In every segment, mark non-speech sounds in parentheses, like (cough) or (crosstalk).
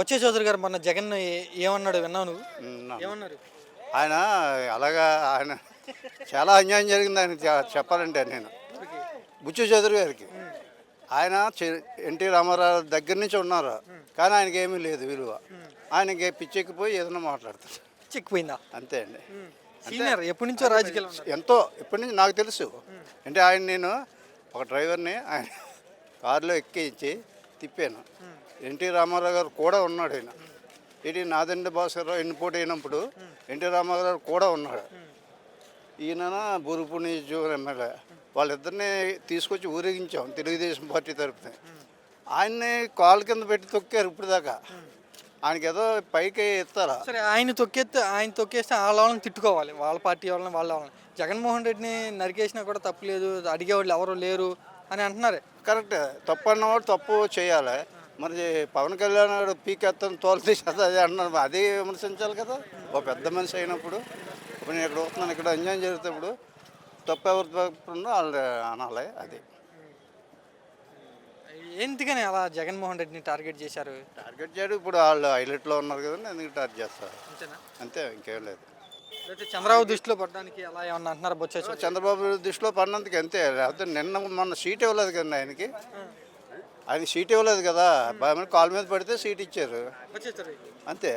బొచ్చే చౌదరి గారు మొన్న జగన్ ఏమన్నాడు విన్నావు నువ్వు. ఏమన్నారు? ఆయన అలాగా ఆయన చాలా అన్యాయం జరిగింది ఆయన చెప్పాలంటే నేను. బుచ్చు చౌదరి గారికి. ఆయన ఎన్టీ రామారావు దగ్గర నుంచి ఉన్నారు. కానీ ఆయనకి ఏమీ లేదు విలువ. ఆయనకి పిచ్చెక్కిపోయి ఏదైనా మాట్లాడతారు చిక్కిపోయిందా? అంతే అండి. సీనియర్ ఎప్పటి నుంచో రాజకీయాలు ఎంతో ఇప్పటి నుంచి నాకు తెలుసు. అంటే ఆయన నేను ఒక డ్రైవర్ని ఆయన (laughs) కారులో ఎక్కించి తిప్పాను. ఎన్టీ రామారావు గారు కూడా ఉన్నాడు ఆయన. ఇది నాదండి భాస్కర్రావు ఎన్ని పోటీ అయినప్పుడు ఎన్టీ రామారావు గారు కూడా ఉన్నాడు. ఈయన బూరుపూడి నియోజకవర్గం ఎమ్మెల్యే. వాళ్ళిద్దరిని తీసుకొచ్చి ఊరేగించాం తెలుగుదేశం పార్టీ తరపున. ఆయన్ని కాలు కింద పెట్టి తొక్కారు ఇప్పుడు దాకా ఆయనకి ఏదో పైకి ఎత్తారా? సరే ఆయన తొక్కేస్తే ఆయన తొక్కేస్తే వాళ్ళ వాళ్ళని తిట్టుకోవాలి. వాళ్ళ పార్టీ వాళ్ళని వాళ్ళ వాళ్ళని. జగన్మోహన్ రెడ్డిని నరికేసినా కూడా తప్పులేదు అడిగేవాళ్ళు ఎవరు లేరు. అని అంటున్నారు. కరెక్ట్. తప్పు అన్నవాడు తప్పు చేయాలి. మరి పవన్ కళ్యాణ్ గారు పీకెత్తాను తోలు తీసేది అది అంటున్నారు. అదే విమర్శించాలి కదా. ఒక పెద్ద మనిషి అయినప్పుడు ఇప్పుడు నేను ఇక్కడ వస్తున్నాను ఇక్కడ అన్యాయం జరుగుతున్నప్పుడు తప్పు ఎవరు తప్పు ఉందో వాళ్ళు అనాలి అది. ఎందుకని అలా జగన్మోహన్ రెడ్డిని టార్గెట్ చేశారు? టార్గెట్ చేయడం ఇప్పుడు వాళ్ళు హైలైట్లో ఉన్నారు కదండి ఎందుకు టార్గెట్ చేస్తారు? అంతేనా? అంతే ఇంకేం లేదు. లేకపోతే చంద్రబాబు దృష్టిలో పడడానికి అలా ఏమన్నా అంటున్నారు బొచ్చే చౌదరి? చంద్రబాబు దృష్టిలో పడినందుకు అంతే. లేకపోతే నిన్న మొన్న సీట్ ఇవ్వలేదు కదండి ఆయనకి. ఆయన సీట్ ఇవ్వలేదు కదా. బాగా కాలు మీద పడితే సీట్ ఇచ్చారు. అంతే.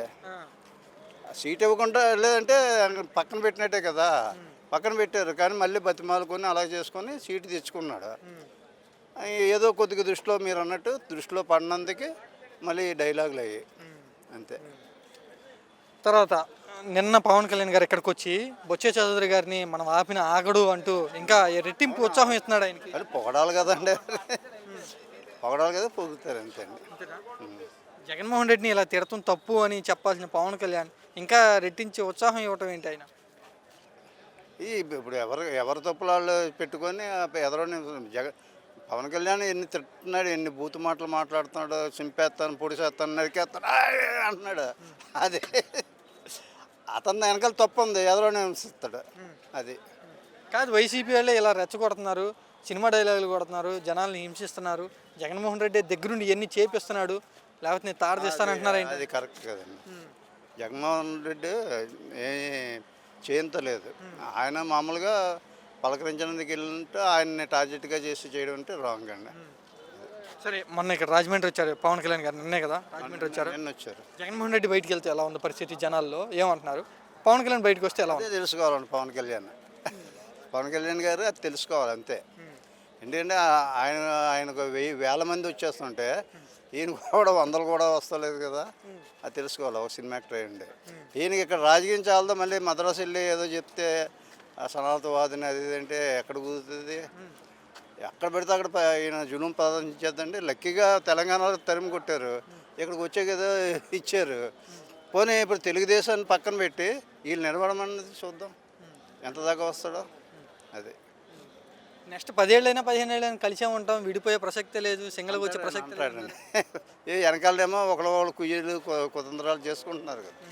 సీట్ ఇవ్వకుండా లేదంటే పక్కన పెట్టినట్టే కదా. పక్కన పెట్టారు. కానీ మళ్ళీ బతిమాలుకొని అలా చేసుకొని సీటు తెచ్చుకున్నాడు. ఏదో కొద్దిగా దృష్టిలో మీరు అన్నట్టు దృష్టిలో పడినందుకే మళ్ళీ డైలాగులు అయ్యాయి. అంతే. తర్వాత నిన్న పవన్ కళ్యాణ్ గారు ఇక్కడికి వచ్చి బొచ్చే చౌదరి గారిని మనం ఆపిన ఆగడు అంటూ ఇంకా రెట్టింపు ఉత్సాహం ఇస్తున్నాడు ఆయనకి. అది పొగడాలి కదండి. పొగడాలి కదా పొగుతారు అంతే అండి. జగన్మోహన్ రెడ్డిని ఇలా తిడతం తప్పు అని చెప్పాల్సిన పవన్ కళ్యాణ్ ఇంకా రెట్టించి ఉత్సాహం ఇవ్వటం ఏంటి ఆయన? ఈ ఇప్పుడు ఎవరు ఎవరి తప్పులు వాళ్ళు పెట్టుకొని ఎదరని జగ పవన్ కళ్యాణ్ ఎన్ని తిట్టున్నాడు ఎన్ని బూతు మాటలు మాట్లాడుతున్నాడు చింపేస్తాను పొడిసేస్తాను నరికేస్తాను అంటున్నాడు. అది. అతని వెనకాల తప్పు ఉంది ఎదరోనే హింసిస్తాడు. అది. కాదు వైసీపీ వాళ్ళే ఇలా రెచ్చగొడుతున్నారు సినిమా డైలాగులు కొడుతున్నారు జనాల్ని హింసిస్తున్నారు. జగన్మోహన్ రెడ్డి దగ్గరుండి ఎన్ని చేపిస్తున్నాడు లేకపోతే నేను ఆయన అది కరెక్ట్ కదండి. జగన్మోహన్ రెడ్డి ఏ చేయించలేదు ఆయన మామూలుగా పలకరించడానికి వెళ్ళినట్టు ఆయన్ని టార్గెట్గా చేసి చేయడం అంటే రాంగ్ అండి. సరే మొన్న ఇక్కడ రాజమండ్రి వచ్చారు పవన్ కళ్యాణ్ గారు నిన్నే కదా రాజమండ్రి వచ్చారు. నిన్న వచ్చారు. జగన్మోహన్ రెడ్డి బయటికి వెళ్తే ఎలా ఉంది పరిస్థితి జనాల్లో? ఏమంటున్నారు? పవన్ కళ్యాణ్ బయటకు వస్తే ఎలా ఉంది? అదే తెలుసుకోవాలండి పవన్ కళ్యాణ్. పవన్ కళ్యాణ్ గారు అది తెలుసుకోవాలి అంతే. ఎందుకంటే ఆ- ఆయన ఆయనకు వెయ్యి వేల మంది వచ్చేస్తుంటే ఈయన కూడా వందలు కూడా వస్తలేదు కదా. అది తెలుసుకోవాలి ఒక సినిమా యాక్టర్ అయ్యండి ఈయనకి ఇక్కడ రాజకీయం చాలదో? మళ్ళీ మద్రాసు వెళ్ళి ఏదో చెప్తే ఆ సనాతనవాదిని అది ఇది అంటే ఎక్కడ కుదురుతుంది ఎక్కడ పెడితే అక్కడ ప- ఈయన జులుం ప్రదర్శించేద్దండి లక్కీగా తెలంగాణలో తరిమి కొట్టారు. ఇక్కడికి వచ్చే కదా ఇచ్చారు. పోనీ ఇప్పుడు తెలుగుదేశాన్ని పక్కన పెట్టి వీళ్ళు నిలబడమన్నది చూద్దాం. ఎంత దాకా వస్తాడో. అది. నెక్స్ట్ పదేళ్ళైనా పదిహేను ఏళ్ళైనా కలిసే ఉంటాం. విడిపోయే ప్రసక్తే లేదు. సింగిల్గా వచ్చే ప్రసక్తే లేదు. ఏ వెనకాలేమో ఒకళ్ళు వాళ్ళు కుయ్యలు కు- కుతంత్రాలు చేసుకుంటున్నారు కదా.